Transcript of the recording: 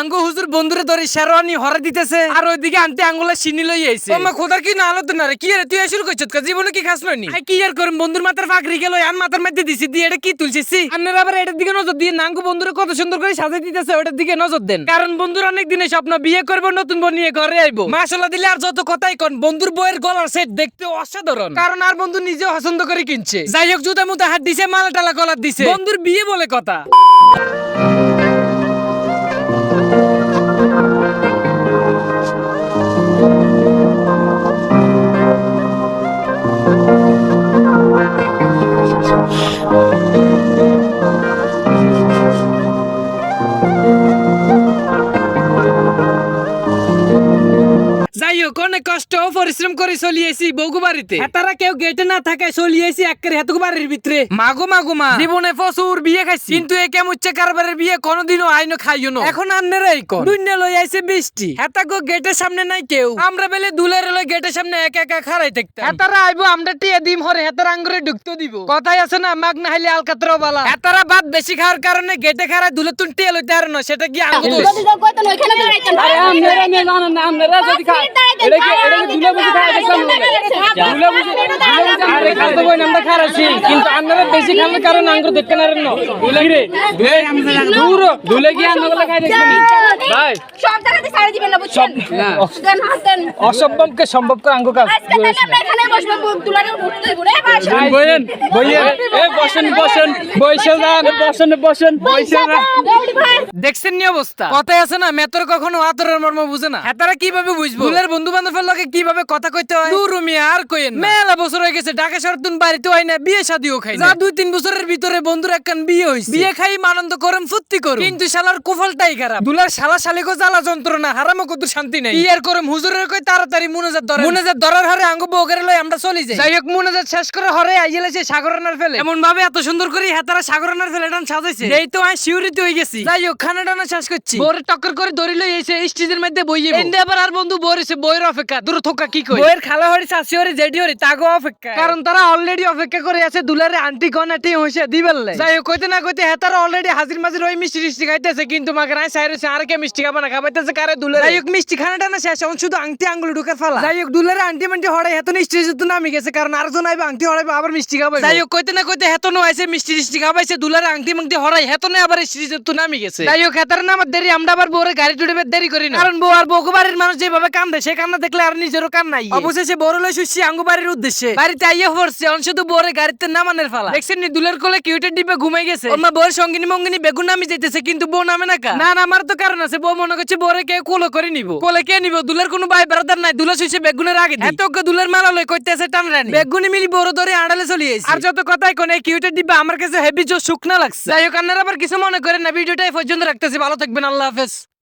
আঙ্গু হুজুর বন্ধুরে ধরে শেরওয়ানি হরে দিতেছে আর ওইদিকে আনতে আঙ্গুলে সিনি লই আইছে। ওমা খোদার কি না আলো না রে? কি রে তুই শুরু করছিস? কা জীবনে কি খাস ননি আই কি আর করম? বন্ধুর মাথার ফাকরি গেল আন মাথার মধ্যে দিছি দিয়ে এটা কি তুলছিস? সি আপনারা আবার এটার দিকে নজর দিয়ে নাঙ্গু বন্ধুরে কত সুন্দর করে সাজাই দিতেছে ওটার দিকে নজর দেন। কারণ বন্ধুর অনেক দিনে স্বপ্ন বিয়ে করব নতুন বউ নিয়ে ঘরে আইবো। মাশাআল্লাহ দিলে আর যত কথাই কোন বন্ধুর বউয়ের গলার সেট দেখতে অসাধারণ। কারণ আর বন্ধু নিজেও পছন্দ করে কিনছে। যাই হোক জুতা মুতা হাত দিছে মালা টালা গলার দিছে। বন্ধুর বিয়ে বলে কথা। অনেক কষ্ট ও পরিশ্রম করে চলিয়েছি বউগু বাড়িতে তারা কেউ গেটে না থাকায় চলিয়েছি একের হেতুকু বাড়ির ভিতরে। মাগো মাগো মা। জীবনে প্রচুর বিয়ে খাইছি। কিন্তু এ কেমন উচ্চে কারবারের বিয়ে কোনোদিনও আইনো খাইও না। এখন আন্নেরাই কর দুনিয়া লই আইছে বৃষ্টি। হেতাগো গেটের সামনে নাই কেউ। আমরা বেলে দুলের লই গেটের সামনে একা একা খাড়াই থাকতাম। হেতারা আইবো আমরা টিয়া দিম হরে হেতার আঙ্গুরে ঢুকতে দিব। কথাই আছে না মাগ না হাইলে আলকাতরাও বালা হেতারা ভাত বেশি খাওয়ার কারণে গেটে খাড়ায় দুলে তুন টিয়া লইতে আর না সেটা কি আঙ্গু দোষ যদি কেউ কইতো না, ওইখানে দাঁড়াইতেন। আরে আপনারা মেয়ে জানেন না, আপনারা যদি খা- এটা কি- এটা কি দুলে বুঝি খাওয়া দেখতাম কিন্তু আপনারা বেশি কারণে আঙ্গুর দেখতে না কি আঙ্গুর খাই ভাই। অসম্ভবকে সম্ভব করে আঙ্গুর কাজ। দেখছেন নি অবস্থা? কথাই আছে না মেতর কখনো আতরের মর্ম বুঝে না। হেতারা কীভাবে বুঝব? ফুলের বন্ধু বান্ধবের লগে কীভাবে কথা কইতে হয়? দূর মিয়া আর কইেন মেলা বছর হয়ে গেছে ঢাকা শহর তুন বাড়িতে হয় না বিয়ে শাদিও খাই যা দুই তিন বছরের ভিতরে বন্ধুর একখান বিয়ে হইছে। বিয়ে খাই আনন্দ করম ফুর্তি করম। কিন্তু শালার কুফলটাই খারাপ। দুলার শালা শালিকো জ্বালা যন্ত্রণা হারামো কত শান্তি নাই। ইয়ার করম হুজুরের কই তাড়াতাড়ি মুনাজাত ধরে মুনাজাত ধরার হরে আঙ্গ লই আমরা চলি যাই। যাই হোক মুনাজাত শেষ করে হরে আইলে সে সাগরানার ফেলে। এমন ভাবে এত সুন্দর করে হেতারা সাগরানার ফেলে টান সাজাইছে। এই তো আই শিউরিতে হয়ে গেছি। যাই হোক খানা টানা শেষ করছি। বোরে টক্কর করে ধরি লই এসে স্টেজের মধ্যে বইয়ে এন্ডে আবার আর বন্ধু বইছে বইয়ের অপেক্ষা। দূর থোকা কি কই? বইয়ের খালা হরি শাশি হরি জেডি হরি তাগো অপেক্ষা। কারণ তারা অলরেডি অপেক্ষা করে আছে দুলারে আন্টি গনাটি হইছে দিবেললে যাই হোক কইতে না কইতে হেতারা অলরেডি হাজির মাজির ওই মিষ্টি খাইতেছে কিন্তু মাকে সাইরে আর কে মিষ্টি খাবা না খাবাইতেছে কারে দুলারে? যাই হোক মিষ্টি খানাটা না শেষ এখন শুধু আংটি আঙ্গুল ফেলা। যাই হোক দুলারে আন্টি মান্টি হড়াই হেতন স্টেজ তো নামি গেছে কারণ আর জন আইবে আংটি হড়াইবে আবার মিষ্টি খাবাই যাই হোক কইতে না কইতে হেতন আইছে মিষ্টি মিষ্টি খাবাইছে দুলারে আংটি মাংটি হড়াই হেতনে আবার স্টেজ তো নামি গেছে। যাই হোক হেতার নামার দেরি আমরা আবার বউরে গাড়ি টুড়ে দেরি করি না। কারণ বউ আর বউকে বাড়ির মানুষ যেভাবে কান্দে সে কান্না দেখলে আর নিজেরও কান নাই। অবশেষে বড় শুছি আঙ্গু বাড়ির উদ্দেশ্যে। বাড়িতে আইয়া পড়ছে অন শুধু বউরে গাড়িতে নামানের ফালা দেখছেন নি দুলের কোলে কিউটের ঘুমাই গেছে। ওর মা বউয়ের সঙ্গিনী মঙ্গিনী বেগুন নামি যাইতেছে কিন্তু বউ নামে না কা? না আমার তো কারণ আছে। বউ মনে করছে কে কোলো করে নিব। কোলে কে নিব? দুলের কোনো ভাই ব্রাদার নাই দুলে শুইছে বেগুনের আগে এত দুলের মালা লই কইতেছে টান রানি বেগুনি মিলি বড় ধরে আড়ালে চলে আইছে। আর যত কথাই কোনে কিউটের ডিবে আমার কাছে হেভি জো শুকনা লাগছে। যাই হোক আপনারা আবার কিছু মনে করেন না ভিডিওটা পর্যন্ত রাখতেছি। ভালো থাকবেন আল্লাহ হাফেজ।